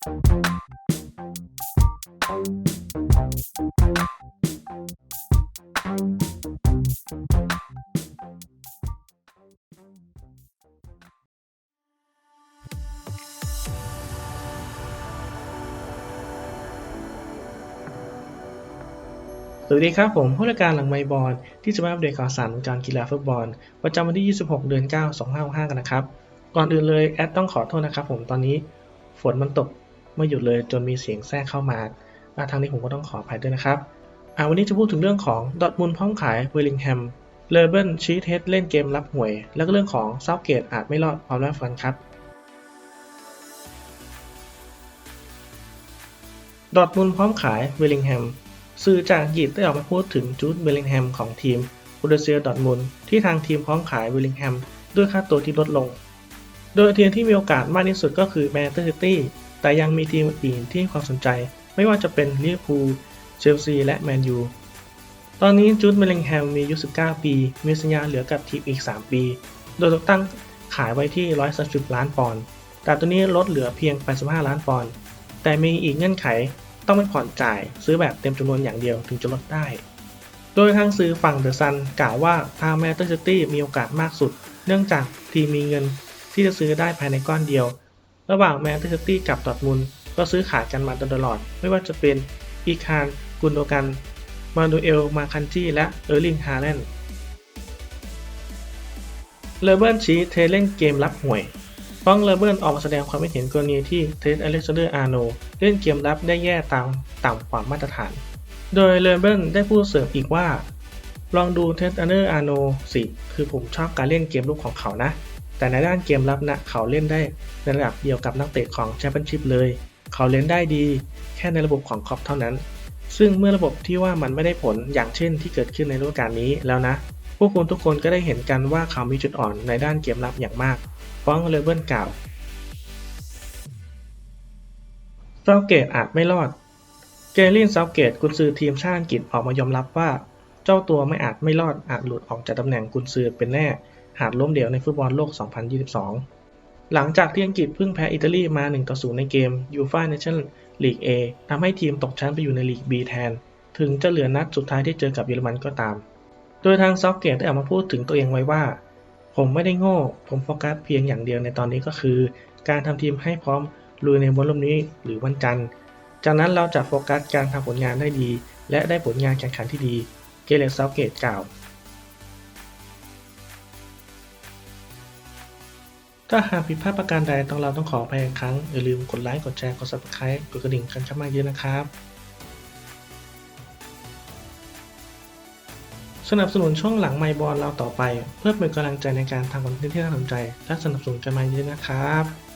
สวัสดีครับผมผู้รายการหลังไมบอลที่จะมาอัปเดตข่าวสารวงการกีฬาฟุตบอล ประจำวันที่ 26 เดือน 9 2565 กันนะครับ ก่อนอื่นเลยแอดต้องขอโทษนะครับผมตอนนี้ฝนมันตก ไม่หยุดเลยจนมีเสียงแทรกเข้ามาาทางนี้ผมก็ต้องขออภัยด้วยนะครับวันนี้จะพูดถึงเรื่องของดอทมุนพร้อมขายเวลลิงแฮมเลเบิลชีเทสเล่นเกมรับหวย แล้วก็เรื่องของเซาเกตอาจไม่รอดพร้อมแล้วฟังครับดอทมุนด์พร้อมขายเวลลิงแฮมสื่อจากอังกฤษได้ออกมาพูดถึงจูดเบลลิงแฮมของทีมบูเดเซียดอทมุนด์ที่ทางทีมพร้อมขายเวลลิงแฮมด้วยค่าตัวที่ลดลง โดยทีมที่มีโอกาสมากที่สุดก็คือแมนเชสเตอร์ซิตี้ แต่ยังมีทีมอื่นที่ให้ความสนใจ ไม่ว่าจะเป็นลิเวอร์พูล เชลซี และแมนยู ตอนนี้จูดเบลลิงแฮมมีอายุ 19 ปี มีสัญญาเหลือกับทีมอีก 3 ปี โดยถูกตั้งขายไว้ที่ 130 ล้านปอนด์ แต่ตัวนี้ลดเหลือเพียง 85 ล้านปอนด์ แต่มีอีกเงื่อนไข ต้องไม่ผ่อนจ่าย ซื้อแบบเต็มจำนวนอย่างเดียวถึงจะลดได้ โดยทางซื้อฝั่งเดอะซันกล่าวว่าทางแมนเชสเตอร์ซิตี้มีโอกาสมากสุด เนื่องจากทีมมีเงินที่จะซื้อได้ภายในก้อนเดียว ระหว่างแมนเชสเตอร์ซิตี้กับดอทมุนก็ซื้อขายกันมาตลอด ไม่ว่าจะเป็นอีคานกุนโดกัน มาดูเอล มาคันจีและเออร์ลิง ฮาแลนด์เลเบิร์นชี้เทเล่นเกมรับหวยฟ้องเลเบิร์นออกมาแสดงความคิดเห็นกรณีที่เทสอเล็กซานเดอร์อาร์โนเล่นเกมรับได้แย่ตามต่ำกว่ามาตรฐาน โดยเลเบิร์นได้พูดเสริมอีกว่า ลองดูเทสอเดอร์อาร์โนสิ คือผมชอบการเล่นเกมลุกของเขานะ แต่ในด้านเกมรับนะเขาเล่นได้ในระดับเดียวกับนักเตะของแชมเปี้ยนชิพเลย เขาเล่นได้ดีแค่ในระบบของคอปเท่านั้น ซึ่งเมื่อระบบที่ว่ามันไม่ได้ผลอย่างเช่นที่เกิดขึ้นในฤดูกาลนี้แล้วนะ พวกคุณทุกคนก็ได้เห็นกันว่าเขามีจุดอ่อนในด้านเกมรับอย่างมาก ฟ้องเลเบิลกล่าวเซาเกตอาจไม่รอด เกลินเซาเกตกุนซือทีมชาติอังกฤษออกมายอมรับว่า เจ้าตัวไม่อาจไม่รอดอาจหลุดออกจากตำแหน่งกุนซือเป็นแน่ หากล้มเหลวในฟุตบอลโลก 2022 หลังจากที่อังกฤษเพิ่งแพ้อิตาลีมา1-0ในเกมยูฟ่าเนชั่นลีก A ทำให้ทีมตกชั้นไปอยู่ในลีก B แทน ถึงจะเหลือนัดสุดท้ายที่เจอกับเยอรมันก็ตาม โดยทางเซาเกตได้ออกมาพูดถึงตัวเองไว้ว่า ผมไม่ได้โง่ ผมโฟกัสเพียงอย่างเดียวในตอนนี้ก็คือ การทำทีมให้พร้อมลุยในวันรุ่มนี้หรือวันจันทร์ จากนั้นเราจะโฟกัสการทำผลงานได้ดี และได้ผลงานแข่งขันที่ดี เกเรตเซาวเกตกล่าว ถ้าหากผิดพลาดประการใดต้องเราต้องขออภัยอีกครั้ง อย่าลืมกดไลค์ กดแชร์ กด subscribe กดกระดิ่งกันเข้ามาเยอะนะครับ สนับสนุนช่องหลังไมบอลเราต่อไป เพื่อเป็นกำลังใจในการทำคอนเทนต์ที่น่าสนใจ และสนับสนุนกันมาเยอะนะครับ